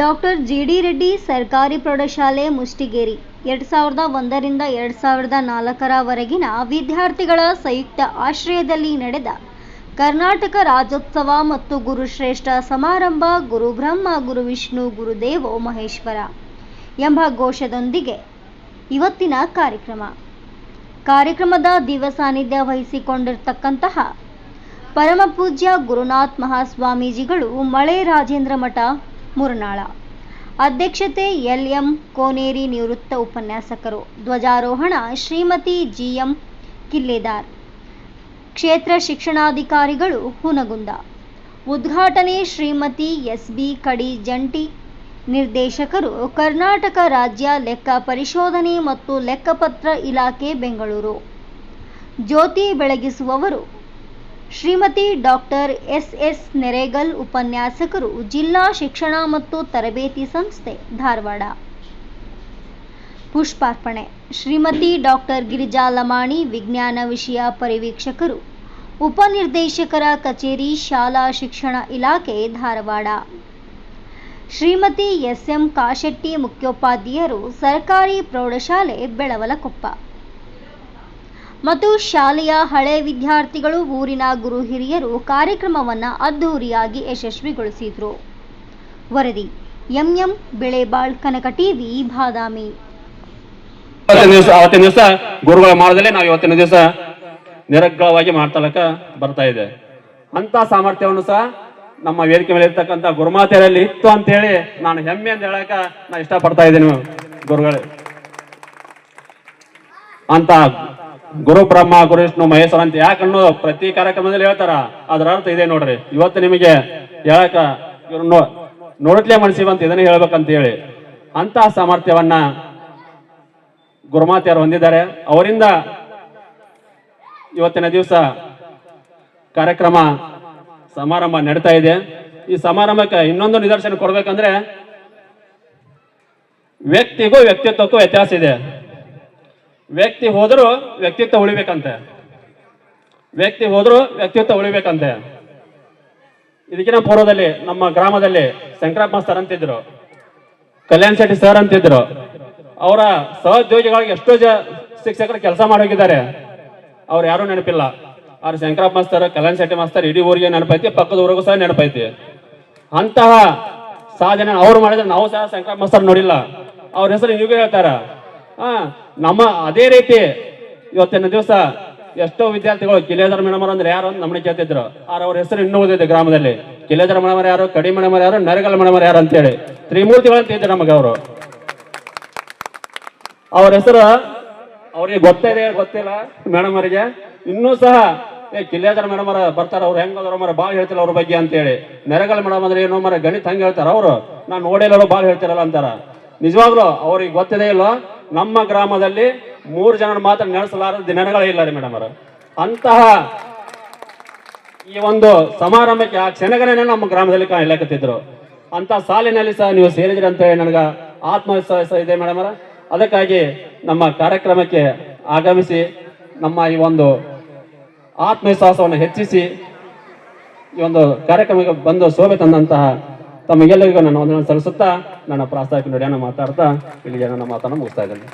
Doctor G D Reddy ಸರ್ಕಾರಿ ಪ್ರೌಢಶಾಲೆ ಮುಷ್ಟಿಗೇರಿ. ಎರಡು ಸಾವಿರದ ಒಂದರಿಂದ ಎರಡು ಸಾವಿರದ ನಾಲ್ಕರವರೆಗಿನ ವಿದ್ಯಾರ್ಥಿಗಳ ಸಂಯುಕ್ತ ಆಶ್ರಯದಲ್ಲಿ ನಡೆದ ಕರ್ನಾಟಕ ರಾಜ್ಯೋತ್ಸವ ಮತ್ತು ಗುರುಶ್ರೇಷ್ಠ ಸಮಾರಂಭ ಗುರು ಬ್ರಹ್ಮ, ಗುರು ವಿಷ್ಣು ಗುರುದೇವೋ ಮಹೇಶ್ವರ ಎಂಬ ಘೋಷದೊಂದಿಗೆ ಇವತ್ತಿನ ಕಾರ್ಯಕ್ರಮ. ಕಾರ್ಯಕ್ರಮದ ದಿವಸಾನಿಧ್ಯ ಸಾನ್ನಿಧ್ಯ ವಹಿಸಿಕೊಂಡಿರ್ತಕ್ಕಂತಹ ಪರಮಪೂಜ್ಯ ಗುರುನಾಥ್ ಮಹಾಸ್ವಾಮೀಜಿಗಳು ಮಳೆ ರಾಜೇಂದ್ರ ಮಠ ಮುರನಾಳ. ಅಧ್ಯಕ್ಷತೆ ಎಲ್ ಎಂ ಕೋನೇರಿ ನಿವೃತ್ತ ಉಪನ್ಯಾಸಕರು. ಧ್ವಜಾರೋಹಣ ಶ್ರೀಮತಿ ಜಿ ಎಂ ಕಿಲ್ಲೆದಾರ್. ಕ್ಷೇತ್ರ ಶಿಕ್ಷಣಾಧಿಕಾರಿಗಳು ಹುನಗುಂದ. ಉದ್ಘಾಟನೆ ಶ್ರೀಮತಿ ಎಸ್ ಬಿ ಕಡಿ ಜಂಟಿ. ನಿರ್ದೇಶಕರು ಕರ್ನಾಟಕ ರಾಜ್ಯ ಲೆಕ್ಕ ಪರಿಶೋಧನೆ ಮತ್ತು ಲೆಕ್ಕಪತ್ರ ಇಲಾಖೆ ಬೆಂಗಳೂರು. ಜ್ಯೋತಿ ಬೆಳಗಿಸುವವರು Shrimati doctor S S Neregal ಉಪನ್ಯಾಸಕರು, ಜಿಲ್ಲಾ ಶಿಕ್ಷಣ ಮತ್ತು ತರಬೇತಿ ಸಂಸ್ಥೆ, ಧಾರವಾಡ. ಪುಷ್ಪಾರ್ಪಣೆ. ಶ್ರೀಮತಿ ಡಾಕ್ಟರ್ ಗಿರಿಜಾ ಲಮಾಣಿ, ವಿಜ್ಞಾನ ವಿಷಯ ಪರಿವೀಕ್ಷಕರು, ಉಪನಿರ್ದೇಶಕರ ಕಚೇರಿ, ಶಾಲಾ ಶಿಕ್ಷಣ ಇಲಾಖೆ, ಧಾರವಾಡ. ಶ್ರೀಮತಿ ಎಸ್ ಎಂ ಕಾಶೆಟ್ಟಿ ಮುಖ್ಯೋಪಾಧ್ಯಾಯರು, ಸರ್ಕಾರಿ ಪ್ರೌಢಶಾಲೆ, ಬೆಳವಲಕೊಪ್ಪ. ಮತ್ತು ಶಾಲೆಯ ಹಳೆ ವಿದ್ಯಾರ್ಥಿಗಳು ಊರಿನ ಗುರು ಹಿರಿಯರು ಕಾರ್ಯಕ್ರಮವನ್ನು ಅದ್ಧೂರಿಯಾಗಿ ಯಶಸ್ವಿಗೊಳಿಸಿದರು. ವರದಿ, ಎಂಎಂ ಬೆಳೆಬಾಳ್ ಕನಕ ಟಿವಿ ಬಾದಾಮಿ. ಅವತ್ತಿನ ದಿವಸ ಗುರುಗಳ ಮಾಡದಲ್ಲೇ ನಾವು ಇವತ್ತಿನ ದಿವಸ ನಿರಗ್ಗಳವಾಗಿ ಮಾಡ್ತಲಕ ಬರ್ತಾ ಇದೆ. ಅಂತ ಸಾಮರ್ಥ್ಯವನ್ನು ಸಹ ನಮ್ಮ ವೇದಿಕೆ ಮೇಲೆ ಇರ್ತಕ್ಕಂಥ ಗುರುಮಾತೆಯರಲ್ಲಿ ಇತ್ತು ಅಂತ ಹೇಳಿ ನಾನು ಹೆಮ್ಮೆ ಅಂತ ಹೇಳಕ ನಾ ಇಷ್ಟಪಡ್ತಾ ಇದ್ದೀನಿ ಗುರುಗಳೇ. ಅಂತ ಗುರು ಬ್ರಹ್ಮ, ಗುರು ವಿಷ್ಣು, ಮಹೇಶ್ವರ ಅಂತ ಯಾಕೆ ಅನ್ನೋದು ಪ್ರತಿ ಕಾರ್ಯಕ್ರಮದಲ್ಲಿ ಹೇಳ್ತಾರ? ಅದ್ರ ಅರ್ಥ ಇದೆ ನೋಡ್ರಿ. ಇವತ್ತು ನಿಮಗೆ ಹೇಳಕ ಇವ್ರು ನೋಡ್ಲೇ ಮನಸ್ಸಿವಂತ ಇದನ್ನ ಹೇಳ್ಬೇಕಂತ ಹೇಳಿ. ಅಂತ ಸಾಮರ್ಥ್ಯವನ್ನ ಗುರುಮಾತೆಯರು ಹೊಂದಿದ್ದಾರೆ. ಅವರಿಂದ ಇವತ್ತಿನ ದಿವಸ ಕಾರ್ಯಕ್ರಮ ಸಮಾರಂಭ ನಡೀತಾ ಇದೆ. ಈ ಸಮಾರಂಭಕ್ಕೆ ಇನ್ನೊಂದು ನಿದರ್ಶನ ಕೊಡ್ಬೇಕಂದ್ರೆ ವ್ಯಕ್ತಿಗೂ ವ್ಯಕ್ತಿತ್ವಕ್ಕೂ ವ್ಯತ್ಯಾಸ ಇದೆ. ವ್ಯಕ್ತಿ ಹೋದರೂ ವ್ಯಕ್ತಿತ್ವ ಉಳಿಬೇಕಂತೆ. ವ್ಯಕ್ತಿ ಹೋದರೂ ವ್ಯಕ್ತಿತ್ವ ಉಳಿಬೇಕಂತೆ. ಇದಕ್ಕಿನ ಪೂರ್ವದಲ್ಲಿ ನಮ್ಮ ಗ್ರಾಮದಲ್ಲಿ ಶಂಕರಪ್ಪ ಸರ್ ಅಂತಿದ್ರು, ಕಲ್ಯಾಣ್ ಶೆಟ್ಟಿ ಸರ್ ಅಂತಿದ್ರು. ಅವರ ಸಹೋದ್ಯೋಗಿಗಳಿಗೆ ಎಷ್ಟೋ ಜ ಶಿಕ್ಷಕರು ಕೆಲಸ ಮಾಡಿ ಹೋಗಿದ್ದಾರೆ ಅವ್ರು ಯಾರು ನೆನಪಿಲ್ಲ. ಅವ್ರು ಶಂಕರಪ್ಪ ಮಾಸ್ತರ್, ಕಲ್ಯಾಣ್ ಶೆಟ್ಟಿ ಮಾಸ್ತರ್ ಇಡೀ ಊರಿಗೆ ನೆನಪೈತಿ, ಪಕ್ಕದ ಊರಿಗೂ ಸಹ ನೆನಪೈತಿ. ಅಂತಹ ಸಾಧನೆ ಅವ್ರು ಮಾಡಿದ್ರೆ ನಾವು ಸಹ ಶಂಕರಪ್ಪ ಮಾಸ್ತರ್ ನೋಡಿಲ್ಲ. ಅವ್ರ ಹೆಸರು ನಿಮಗೂ ಹೇಳ್ತಾರ? ಹಾ ನಮ್ಮ ಅದೇ ರೀತಿ ಇವತ್ತಿನ ದಿವಸ ಎಷ್ಟೋ ವಿದ್ಯಾರ್ಥಿಗಳು ಕಿಲೇಧರ ಮೇಡಮರ ಅಂದ್ರೆ ಯಾರು ನಮ್ಮನೆ ಕೇಳ್ತಿದ್ರು. ಆದ್ರೆ ಅವ್ರ ಹೆಸರು ಇನ್ನೂ ಉಳಿದಿದೆ ಗ್ರಾಮದಲ್ಲಿ. ಕಿಲೇಧರ ಮೇಡಮರ ಯಾರು ಕಡಿ ಮೇಡಮರ ಯಾರು, ನರಗಲ್ ಮೇಡಮರ್ ಯಾರು ಅಂತೇಳಿ. ತ್ರಿಮೂರ್ತಿಗಳು ಅಂತ ಇದ್ರು ನಮಗೆ ಅವರು. ಅವ್ರ ಹೆಸರು ಅವ್ರಿಗೆ ಗೊತ್ತಿದೆ ಗೊತ್ತಿಲ್ಲ ಮೇಡಮ್ ಅವರಿಗೆ. ಇನ್ನೂ ಸಹ, ಏ ಕಿಲೇಧರ ಮೇಡಮ್ ಅವರ ಬರ್ತಾರ, ಅವ್ರು ಹೆಂಗ್ ಅದಾರ ಮರ ಭಾಳ ಹೇಳ್ತಿಲ್ಲ ಅವ್ರ ಬಗ್ಗೆ ಅಂತೇಳಿ. ನೆರಗಲ್ ಮೇಡಮ್ ಅಂದ್ರೆ ಏನೋ ಮರ, ಗಣಿತ ಹಂಗೆ ಹೇಳ್ತಾರ. ಅವರು, ನಾನು ನೋಡಿಲ್ಲ ಭಾಳ ಹೇಳ್ತಿರಲ್ಲ ಅಂತಾರ. ನಿಜವಾಗ್ಲೂ ಅವ್ರಿಗೆ ಗೊತ್ತಿದೆ ಇಲ್ಲೋ ನಮ್ಮ ಗ್ರಾಮದಲ್ಲಿ ಮೂರು ಜನ ಮಾತ್ರ ನಡೆಸಲಾರದ ದಿನಗಳೇ ಇಲ್ಲ ರೀ ಮೇಡಮ್ ಅವರು. ಅಂತಹ ಈ ಒಂದು ಸಮಾರಂಭಕ್ಕೆ ಆ ಕ್ಷಣಗಣನೆ ನಮ್ಮ ಗ್ರಾಮದಲ್ಲಿ ಕಾಣಲಾಕತ್ತಿದ್ರು. ಅಂತ ಸಾಲಿನಲ್ಲಿ ಸಹ ನೀವು ಸೇರಿದ್ರಿ ಅಂತ ಹೇಳಿ ನನಗೆ ಆತ್ಮವಿಶ್ವಾಸ ಇದೆ ಮೇಡಮ್ ಅವರ. ಅದಕ್ಕಾಗಿ ನಮ್ಮ ಕಾರ್ಯಕ್ರಮಕ್ಕೆ ಆಗಮಿಸಿ, ನಮ್ಮ ಈ ಒಂದು ಆತ್ಮವಿಶ್ವಾಸವನ್ನು ಹೆಚ್ಚಿಸಿ ಈ ಒಂದು ಕಾರ್ಯಕ್ರಮಕ್ಕೆ ಬಂದು ಶೋಭೆ ತಂದಂತಹ ತಮಗೆಲ್ಲರಿಗೂ ನನ್ನ ವಂದನೆ ಸಲ್ಲಿಸುತ್ತಾ ನನ್ನ ಪ್ರಾಸ್ತಾವಿಕ ನುಡಿಯನ್ನು ಮಾತಾಡ್ತಾ ಇಲ್ಲಿಗೆ ನನ್ನ ಮಾತನ್ನು ಮುಗಿಸ್ತಾ ಇದ್ದೇನೆ.